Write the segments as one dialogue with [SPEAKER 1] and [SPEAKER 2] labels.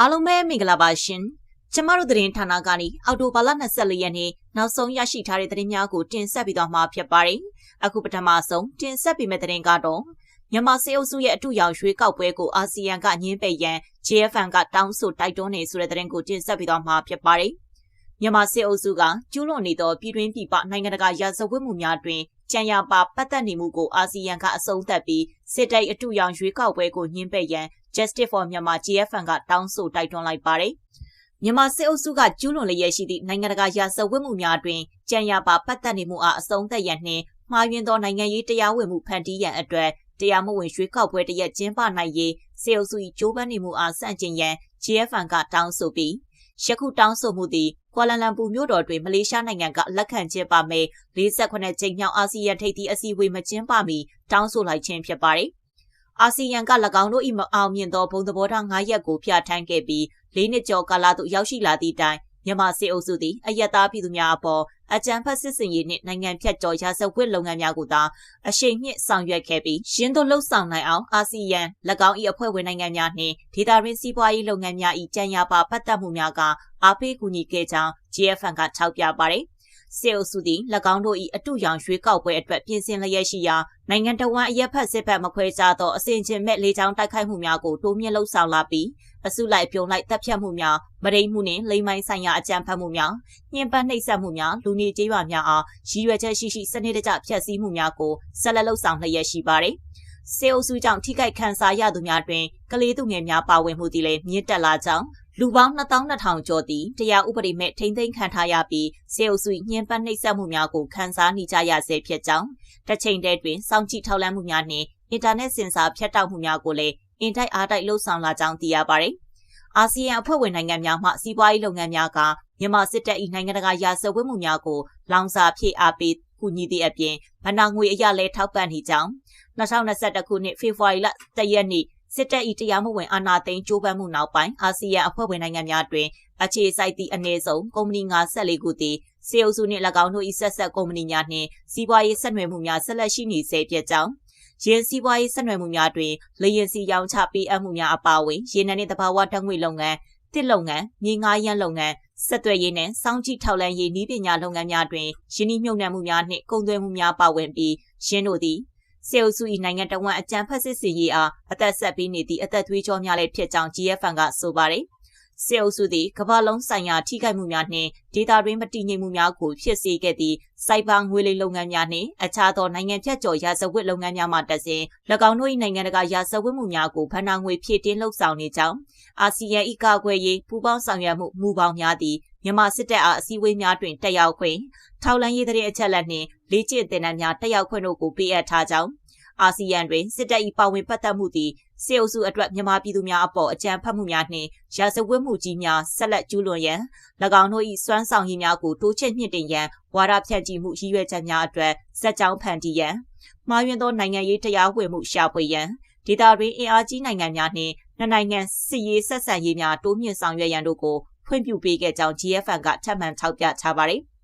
[SPEAKER 1] အားလုံးပဲမင်္ဂလာပါရှင်ကျမတို့သတင်းဌာနကနေအော်တိုဘာလ24ရက်နေ့နောက်ဆုံးရရှိထားတဲ့သတင်းများကိုတင်ဆက်ပေးသွားမှာဖြစ်ပါတယ်အခုပထမဆုံးတင်ဆက်ပေးမယ့်သတင်းကတော့မြန်မာစေအုပ်စုရဲ့အထူးရောင်ရွှေကောက်ပွဲကိုအာဆီယံကညှင်းပယ်ရန် JFN ကတောင်းဆိုတိုက်တွန်းနေဆိုတဲ့သတင်းကိုတင်ဆက်ပေးသွားမှာဖြစ်ပါတယ်မြန်မာစစ်အုပ်စုကကျူးလွန်နေသောပြည်တွင်းပြည်ပနိုင်ငံတကာရာဇဝတ်မှုများတွင်ကြံရပါပတ်သက်နေမှုကိုအာဆီယံကအဆုံးသတ်ပြီးစစ်တပ်အထူးရောင်ရွေးကောက်ပွဲကိုညှင်းပယ်ရန် Justice for Myanmar GFN ကတောင်းဆိုတိုက်တွန်းလိုက်ပါတယ်။မြန်မာစစ်အုပ်စုကကျူးလွန်လျက်ရှိသည့်နိုင်ငံတကာရာဇဝတ်မှုများတွင်ကြံရပါပတ်သက်နေမှုအားအဆုံးသတ်ရန်နှင့်မှားယွင်းသောနိုင်ငံရေးတရားဝင်မှုဖန်တီးရန်အတွက်တရားမဝင်ရွှေကောက်ပွဲတရက်ကျင်းပနိုင်ရေးစေအုပ်စု၏ကြိုးပမ်းနေမှုအားစန့်ကျင်ရန် GFN ကတောင်းဆိုပြီးယခုတောင်းဆိုမှုသည်ကွာလာလမ်ပူမြို့တော်တွင်မလေးရှားနိုင်ငံကလက်ခံကျင်းပမယ်48ကြိမ်မြောက်အာဆီယံထိပ်သီးအစည်းအဝေးမကျင်းပမီတောင်းဆိုလိုက်ခြင်းဖြစ်ပါတယ်။ အာဆီယံက၎င်းတို့၏မအောင်မြင်သောဘုံသဘောထား9ရပ်ကိုပြဋ္ဌာန်းခဲ့ပြီး၄နှစ်ကျော်ကာလသို့ရောက်ရှိလာသည့်တိုင်မြန်မာစစ်အုပ်စုသည်အယက်သားပြည်သူများအပေါ်အကြမ်းဖက်စစ်စင်ရေးနှင့်နိုင်ငံဖြတ်ကျော်ရာဇဝတ်လုပ်ငန်းများကိုသာအရှိန်မြင့်ဆောင်ရွက်ခဲ့ပြီးရင်းတို့လှုပ်ဆောင်နိုင်အောင်အာဆီယံ၎င်း၏အဖွဲ့ဝင်နိုင်ငံများနှင့်ဒေသတွင်းစီးပွားရေးလုပ်ငန်းများ၏ကြံရပါပတ်သက်မှုများကအားပေးကူညီခဲ့ကြောင်း GFN ကထောက်ပြပါတယ် စေအုပ်စုသည်၎င်းတို့၏အတူရောင်ရွှေကောက်ပွဲအတွက်ပြင်ဆင်လျက်ရှိရာနိုင်ငံတော်ဝန်အရက်ဖက်စစ်ဖက်မခွဲခြားသောအစဉ်ချင်းမဲ့လေကြောင်းတိုက်ခိုက်မှုများကိုတိုးမြင့်လှုပ်ဆောင်လာပြီးအစုလိုက်ပြုံလိုက်တပ်ဖြတ်မှုများမရိမှုနှင့်လိမ္မိုင်းဆိုင်ရာအကြမ်းဖက်မှုများညှဉ်းပန်းနှိပ်စက်မှုများလူနေကြေးရွာများအားရည်ရွယ်ချက်ရှိရှိစနစ်တကျဖျက်ဆီးမှုများကိုဆက်လက်လှုပ်ဆောင်လျက်ရှိပါသည်စေအုပ်စုကြောင့်ထိခိုက်ခံစားရသူများတွင်ကလေးသူငယ်များပါဝင်မှုသည်လည်းမြင့်တက်လာကြောင်း လူပေါင်း2200ကျော်သည်တရားဥပဒေမဲ့ထိမ့်သိမ်းခံထားရပြီးစေအုပ်စုညှဉ်းပန်းနှိပ်စက်မှုများကိုခန်းစားနေကြရဆဲဖြစ်ကြောင်းတစ်ချိန်တည်းတွင်စောင့်ကြည့်ထောက်လှမ်းမှုများနှင့်အင်တာနက်စင်ဆာဖြတ်တောက်မှုများကိုလည်းအင်တိုက်အားတိုက်လှုပ်ဆောင်လာကြောင်းသိရပါတယ်။အာဆီယံအဖွဲ့ဝင်နိုင်ငံများမှစီးပွားရေးလုပ်ငန်းများကမြန်မာစစ်တပ်၏နိုင်ငံတကာရာဇဝတ်မှုများကိုလောင်စာဖြည့်အားပေးကူညီသည့်အပြင်ဗဏ္ဍာငွေအရလဲထောက်ပံ့နေကြောင်း2021ခုနှစ်ဖေဖော်ဝါရီလ1ရက်နေ့ စစ်တပ်၏တရားမဝင်အာဏာသိမ်းကြိုးပမ်းမှုနောက်ပိုင်းအာဆီယံအဖွဲ့ဝင်နိုင်ငံများတွင်အခြေစိုက်သည့်အနည်းဆုံးကုမ္ပဏီ54ခုသည်စေအုပ်စုနှင့်၎င်းတို့၏ဆက်ဆက်ကုမ္ပဏီများနှင့်စီးပွားရေးဆက်နွယ်မှုများဆက်လက်ရှိနေဆဲဖြစ်ကြောင်းရင်းစီးပွားရေးဆက်နွယ်မှုများတွင်လေရင်စီရောင်းချပေးအပ်မှုများအပါအဝင်ရေနံနှင့်တဘာဝဓာတ်ငွေလုပ်ငန်းတစ်လုပ်ငန်းမြေငါးရမ်းလုပ်ငန်းဆက်သွယ်ရေးနဲ့စောင့်ကြည့်ထောက်လှမ်းရေးနည်းပညာလုပ်ငန်းများတွင်ယင်းနှိမ့်မြုံနှံမှုများနှင့်ကုန်သွယ်မှုများပါဝင်ပြီးရင်းတို့သည် စေအုပ်စု၏နိုင်ငံတော်ဝန်အကြံဖက်စစ်စင်ရေးအားအသက်ဆက်ပေးနေသည့်အသက်သွေးကြောများလည်းဖြစ်ကြောင်း GFN ကဆိုပါတယ်။စေအုပ်စုသည်ကမ္ဘာလုံးဆိုင်ရာထိခိုက်မှုများနှင့်ဒေသတွင်းမတည်ငြိမ်မှုများကိုဖြစ်စေခဲ့သည့်စိုက်ဘာငွေလိမ်လုပ်ငန်းများနှင့်အခြားသောနိုင်ငံဖြတ်ကျော်ရာဇဝတ်လုပ်ငန်းများမှတဆင်၎င်းတို့၏နိုင်ငံတကာရာဇဝတ်မှုများကိုဗဏ္ဍာငွေဖြည့်တင်းလှုပ်ဆောင်နေကြောင်းအာဆီယံ၏ကာကွယ်ရေးပူးပေါင်းဆောင်ရွက်မှုမူပေါင်းများသည် မြန်မာစစ်တပ်အားအစည်းအဝေးများတွင်တက်ရောက်ခွင့်ထောက်လန်းရေးတဲ့အချက်လက်နှင့်လေ့ကျင့်သင်တန်းများတက်ရောက်ခွင့်တို့ကိုပေးအပ်ထားကြောင်းအာဆီယံတွင်စစ်တပ်၏ပါဝင်ပတ်သက်မှုသည်စေအုပ်စုအတွက်မြန်မာပြည်သူများအပေါ်အကြမ်းဖက်မှုများနှင့်ရာဇဝတ်မှုကြီးများဆက်လက်ကျူးလွန်ရန်၎င်းတို့၏စွမ်းဆောင်ရည်များကိုတိုးချဲ့မြင့်တင်ရန်ဝါဒဖြန့်ချီမှုရည်ရွယ်ချက်များအတွက်စက်ကြောင်းဖန်တီးရန်မှားယွင်းသောနိုင်ငံရေးတရားဝင်မှုရှာဖွေရန်ဒေတာတွင်အင်အားကြီးနိုင်ငံများနှင့်နှစ်နိုင်ငံစစ်ရေးဆက်ဆံရေးများတိုးမြင့်ဆောင်ရွက်ရန်တို့ကို ဖွင့်ပြပေးခဲ့ကြောင်း GFN ကထပ်မံထောက်ပြထားပါတယ်။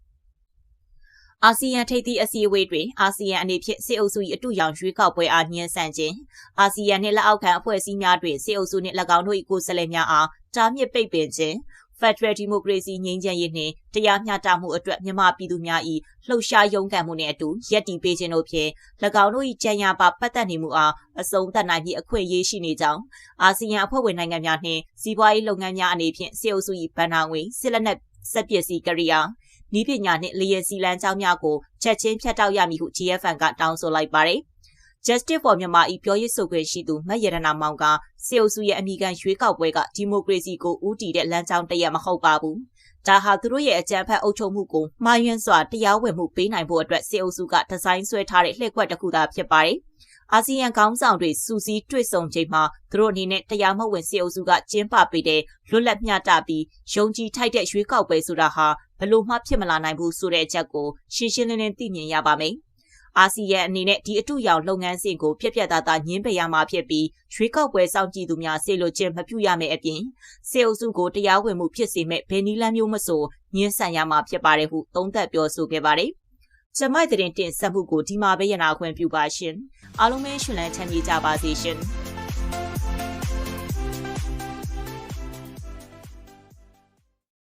[SPEAKER 1] အာဆီယံထိပ်သီးအစည်းအဝေးတွင်အာဆီယံအနေဖြင့်စစ်အုပ်စု၏အတူရောင်ရွေးကောက်ပွဲအားညှင်းဆန်ခြင်းအာဆီယံနှင့်လက်အောက်ခံအဖွဲ့အစည်းများတွင်စစ်အုပ်စုနှင့်၎င်းတို့၏ကိုယ်စားလှယ်များအားတားမြစ်ပိတ်ပင်ခြင်း Federal Democracy ငြိမ်းချမ်းရေးနှင့်တရားမျှတမှုအတွက်မြန်မာပြည်သူများ၏လှုပ်ရှားရုန်းကန်မှုနှင့်အတူရည်တည်ပေးခြင်းတို့ဖြင့်၎င်းတို့၏ကြံရပါပတ်သက်နေမှုအားအဆုံးသတ်နိုင်ပြီးအခွင့်အရေးရှိနေကြောင်းအာဆီယံအဖွဲ့ဝင်နိုင်ငံများနှင့်စီးပွားရေးလုပ်ငန်းများအနေဖြင့်စစ်အုပ်စု၏ဗန်နာငွေစစ်လက်နက်စက်ပစ္စည်းကရိယာနီးပညာနှင့်လျက်စီလန်းကြောင်းများကိုချက်ချင်းဖြတ်တောက်ရမည်ဟု GFN ကတောင်းဆိုလိုက်ပါတယ်။ Justice for Myanmar ၏ပြောရေးဆိုခွင့်ရှိသူမတ်ရတနာမောင်ကစေအုပ်စုရဲ့အမိခံရွေးကောက်ပွဲကဒီမိုကရေစီကိုဦးတည်တဲ့လမ်းကြောင်းတရက်မဟုတ်ပါဘူး။ဒါဟာသူတို့ရဲ့အကြမ်းဖက်အုပ်ချုပ်မှုကိုမှားယွင်းစွာတရားဝင်မှုပေးနိုင်ဖို့အတွက်စေအုပ်စုကဒီဇိုင်းဆွဲထားတဲ့လှည့်ကွက်တစ်ခုသာဖြစ်ပါတယ်။အာဆီယံခေါင်းဆောင်တွေစူးစီးတွေ့ဆုံချိန်မှာသူတို့အနေနဲ့တရားမဝင်စေအုပ်စုကကျင်းပပေးတဲ့လွတ်လပ်မျှတပြီးယုံကြည်ထိုက်တဲ့ရွေးကောက်ပွဲဆိုတာဟာဘလို့မှဖြစ်မလာနိုင်ဘူးဆိုတဲ့အချက်ကိုရှင်းရှင်းလင်းလင်းသိမြင်ရပါမယ်။ အာဆီယံအနေနဲ့ဒီအတူရောင်လုပ်ငန်းစဉ်ကိုပြက်ပြက်သားသားညှင်းပယ်ရမှာဖြစ်ပြီးရွေးကောက်ပွဲစောင့်ကြည့်သူများစေလိုခြင်းမပြုရမယ့်အပြင်စေအုပ်စုကိုတရားဝင်မှုဖြစ်စေမဲ့ဘယ်နည်းလမ်းမျိုးမဆိုညှင်းဆန်ရမှာဖြစ်ပါတယ်ဟုသုံးသပ်ပြောဆိုခဲ့ပါတယ်။ကျမိုက်တဲ့တင်ဆက်မှုကိုဒီမှာပဲရနာခွင့်ပြုပါရှင်။အားလုံးပဲရှင်လန်းချမ်းမြေ့ကြပါစေရှင်။